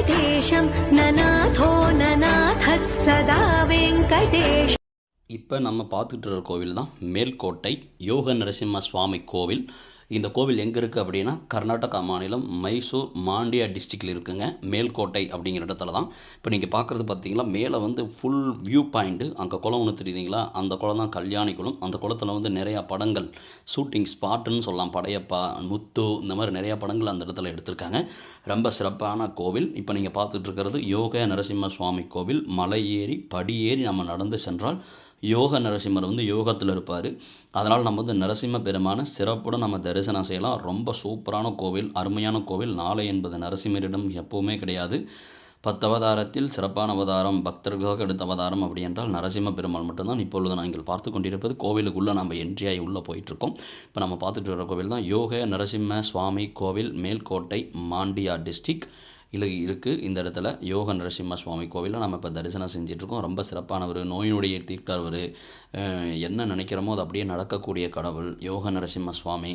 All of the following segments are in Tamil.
வெங்கடேஷம் நநாதோ நநாத சதா வெங்கடேஷ் இப்போ நம்ம பார்த்துட்டு இருக்கிற கோவில் தான் மேல்கோட்டை யோக நரசிம்ம சுவாமி கோவில். இந்த கோவில் எங்கே இருக்குது அப்படின்னா கர்நாடகா மாநிலம் மைசூர் மாண்டியா டிஸ்ட்ரிக்டில் இருக்குங்க. மேல்கோட்டை அப்படிங்கிற இடத்துல தான். இப்போ நீங்கள் பார்க்குறது பார்த்தீங்களா மேலே வந்து ஃபுல் வியூ பாயிண்ட்டு அங்கே குளம் ஒன்று தெரியுதுங்களா? அந்த குளம் தான் கல்யாணி குளம். அந்த குளத்தில் வந்து நிறையா படங்கள். ஷூட்டிங் ஸ்பாட்டுன்னு சொல்லலாம். படையப்பா முத்து இந்த மாதிரி நிறையா படங்கள் அந்த இடத்துல எடுத்திருக்காங்க. ரொம்ப சிறப்பான கோவில். இப்போ நீங்கள் பார்த்துட்டு இருக்கிறது யோக நரசிம்ம சுவாமி கோவில். மலை ஏறி படி ஏறி நம்ம நடந்து சென்றால் யோக நரசிம்மர் வந்து யோகத்தில் இருப்பார். அதனால் நம்ம வந்து நரசிம்ம பெருமான சிறப்புடன் நம்ம தரிசனம் செய்யலாம். ரொம்ப சூப்பரான கோவில் அருமையான கோவில். நாளை என்பது நரசிம்மரிடம் எப்போவுமே கிடையாது. பத்து அவதாரத்தில் சிறப்பான அவதாரம் பக்தர்களுக்காக எடுத்த அவதாரம் அப்படி என்றால் நரசிம்ம பெருமாள் மட்டும்தான். இப்பொழுது நாங்கள் பார்த்து கொண்டிருப்பது கோவிலுக்குள்ளே நம்ம என்ட்ரியாகி உள்ளே போயிட்டுருக்கோம். இப்போ நம்ம பார்த்துட்டு வர கோவில் தான் யோக நரசிம்ம சுவாமி கோவில் மேல்கோட்டை மாண்டியா டிஸ்ட்ரிக் இல்லை இருக்குது இந்த இடத்துல யோக நரசிம்ம சுவாமி கோவிலில் நம்ம இப்போ தரிசனம் செஞ்சிட்ருக்கோம். ரொம்ப சிறப்பானவர் நோயினுடைய தீர்க்கிறவர் என்ன நினைக்கிறோமோ அது அப்படியே நடக்கக்கூடிய கடவுள் யோக நரசிம்ம சுவாமி.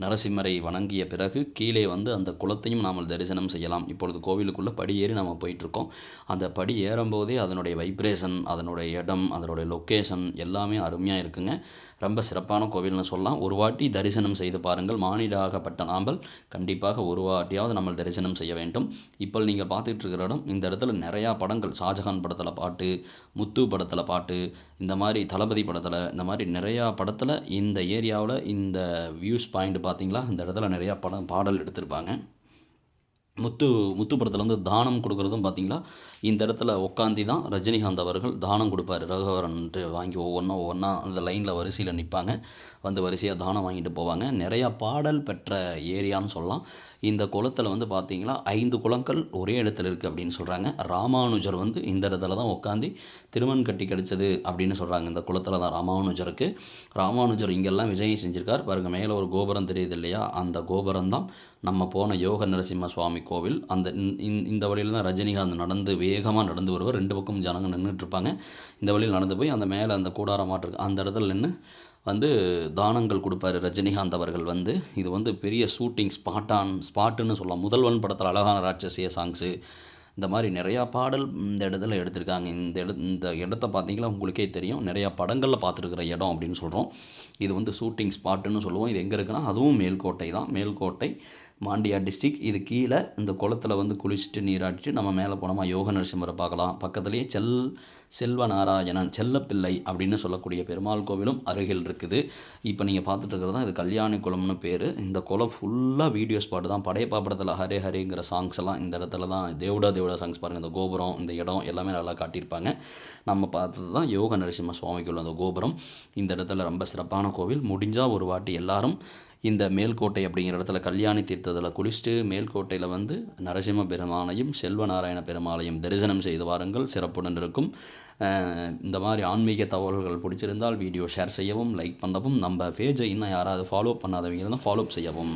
நரசிம்மரை வணங்கிய பிறகு கீழே வந்து அந்த குளத்தையும் நாம் தரிசனம் செய்யலாம். இப்பொழுது கோவிலுக்குள்ளே படி ஏறி நம்ம போயிட்டுருக்கோம். அந்த படி ஏறும்போதே அதனுடைய வைப்ரேஷன் அதனுடைய இடம் அதனுடைய லொக்கேஷன் எல்லாமே அருமையாக இருக்குங்க. ரொம்ப சிறப்பான கோவில்னு சொல்லலாம். ஒரு வாட்டி தரிசனம் செய்து பாருங்கள். மானிடாகப்பட்ட நாம்பல் கண்டிப்பாக ஒரு வாட்டியாவது நம்ம தரிசனம் செய்ய வேண்டும். இப்போ நீங்கள் பார்த்துட்டு இருக்கிற இடம் இந்த இடத்துல நிறையா படங்கள். ஷாஜகான் படத்தில் பாட்டு முத்து படத்தில் பாட்டு இந்த மாதிரி தளபதி படத்தில் இந்த மாதிரி நிறையா படத்தில் இந்த ஏரியாவில் இந்த வியூஸ் பாயிண்ட் பார்த்தீங்களா இந்த இடத்துல நிறையா படம் பாடல் எடுத்திருப்பாங்க. முத்து முத்து படத்தில் வந்து தானம் கொடுக்குறதும் பார்த்தீங்களா இந்த இடத்துல உட்காந்தி தான் ரஜினிகாந்த் அவர்கள் தானம் கொடுப்பாரு. ரகவரன்ட்டு வாங்கி ஒவ்வொன்றா ஒவ்வொன்றா அந்த லைனில் வரிசையில் நிற்பாங்க வந்து வரிசையாக தானம் வாங்கிட்டு போவாங்க. நிறையா பாடல் பெற்ற ஏரியான்னு சொல்லலாம். இந்த குளத்தில் வந்து பார்த்தீங்களா ஐந்து குளங்கள் ஒரே இடத்துல இருக்குது அப்படின்னு சொல்கிறாங்க ராமானுஜர் வந்து இந்த இடத்துல தான் உட்காந்து திருமண் கட்டி கிடச்சது அப்படின்னு சொல்கிறாங்க இந்த குளத்தில் தான் ராமானுஜருக்கு. ராமானுஜர் இங்கெல்லாம் விஜயம் செஞ்சுருக்கார். பாருங்கள் மேலே ஒரு கோபுரம் தெரியுது இல்லையா? அந்த கோபுரம் தான் நம்ம போன யோக நரசிம்ம சுவாமி கோவில். அந்த இந்த- இந்த வழியில் தான் ரஜினிகாந்த் நடந்து வேகமாக நடந்து வருவார். ரெண்டு பக்கம் ஜனங்கள் நின்றுட்டு இருப்பாங்க. இந்த வழியில் நடந்து போய் அந்த மேலே அந்த கூடாரமாட்டிருக்கு அந்த இடத்துல நின்று வந்து தானங்கள் கொடுப்பாரு ரஜினிகாந்த் அவர்கள் வந்து. இது வந்து பெரிய ஷூட்டிங் ஸ்பாட்டான் ஸ்பாட்டுன்னு சொல்லலாம். முதல்வன் படத்தில் அழகான ராட்சசிய சாங்ஸு இந்த மாதிரி நிறையா பாடல் இந்த இடத்துல எடுத்திருக்காங்க. இந்த இட இந்த இடத்த பார்த்தீங்களா? உங்களுக்கே தெரியும். நிறையா படங்களில் பார்த்துருக்குற இடம் அப்படின்னு சொல்கிறோம் இது வந்து ஷூட்டிங் ஸ்பாட்டுன்னு சொல்லுவோம். இது எங்கே இருக்குன்னா அதுவும் மேல்கோட்டை தான். மேல்கோட்டை மாண்டியா டிஸ்ட்ரிக். இது கீழே இந்த குளத்துல வந்து குளிச்சுட்டு நீராடிட்டு நம்ம மேலே போனோமா யோக நரசிம்மரை பார்க்கலாம். பக்கத்துலேயே செல் செல்வ நாராயணன் செல்லப்பிள்ளை அப்படின்னு சொல்லக்கூடிய பெருமாள் கோவிலும் அருகில் இருக்குது. இப்போ நீங்கள் பார்த்துட்டு இருக்கிறது தான் இது கல்யாணி குளம்னு பேர். இந்த குளம் ஃபுல்லாக வீடியோ ஸ்பாட் தான். படையப்பா படத்தில் ஹரே ஹரேங்கிற சாங்ஸ் எல்லாம் இந்த இடத்துல தான் தேவடா தேவடா சாங்ஸ் பாருங்கள் இந்த கோபுரம் இந்த இடம் எல்லாமே நல்லா காட்டியிருப்பாங்க. நம்ம பார்த்தது தான் யோக நரசிம்ம சுவாமிக்கு உள்ள அந்த கோபுரம். இந்த இடத்துல ரொம்ப சிறப்பான கோவில். முடிஞ்சால் ஒரு வாட்டி எல்லாரும் இந்த மேல்கோட்டை அப்படிங்கிற இடத்துல கல்யாணி தீர்த்தத்தில் குளிச்சுட்டு மேல்கோட்டையில் வந்து நரசிம்ம பெருமானையும் செல்வநாராயண பெருமாளையும் தரிசனம் செய்து வாருங்கள். சிறப்புடன் இருக்கும். இந்த மாதிரி ஆன்மீக தகவல்கள் பிடிச்சிருந்தால் வீடியோ ஷேர் செய்யவும் லைக் பண்ணவும் நம்ம பேஜை இன்னும் யாராவது ஃபாலோ பண்ணாதவங்க இருந்தால் ஃபாலோ செய்யவும்.